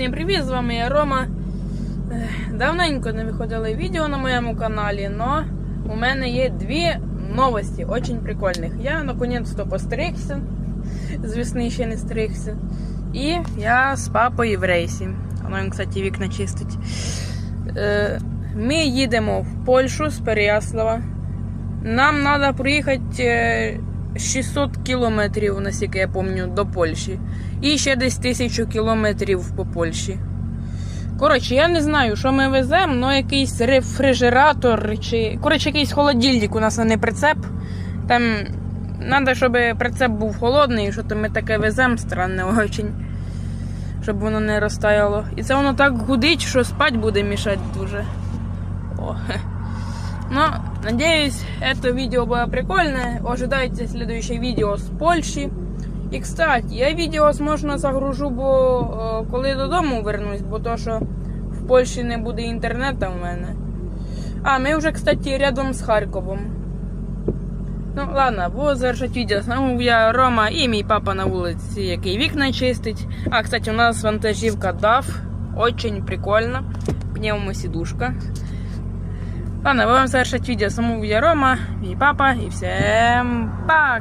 всім привіт! З вами я Рома. Давненько не виходили відео на моєму каналі, але у мене є дві новості, дуже прикольних. Я наконець-то постригся, з весни ще не стригся. І я з папою в рейсі. Воно він, кстати, вікна чистить. Е, Ми їдемо в Польщу з Переяслава. Нам треба проїхати е, 600 кілометрів, наскільки я пам'ятаю, до Польщі. І ще десь тисячу кілометрів по Польщі. Коротше, я не знаю, що ми веземо, але якийсь рефрижератор чи. Коротше, якийсь холодильник у нас а не прицеп. Там треба, щоб прицеп був холодний, що то ми таке веземо странне очень. Щоб воно не розтаяло. І це воно так гудить, що спать буде мішати дуже. О. Ну, надеюсь, это видео было прикольное. Ожидайте следующее видео з Польщі. І, кстати, я відео, возможно, загружу, бо е, коли додому вернусь, бо то, що в Польщі не буде інтернету в мене. А, ми вже, кстати, рядом з Харковом. Ну, ладно, буду завершити відео. Знову я Рома і мій папа на вулиці, який вікна чистить. А, кстати, у нас вантажівка DAF. Очень прикольно. Пневмосидушка. Ладно, будем завершать видео. Саму я Рома, и папа, и всем пока!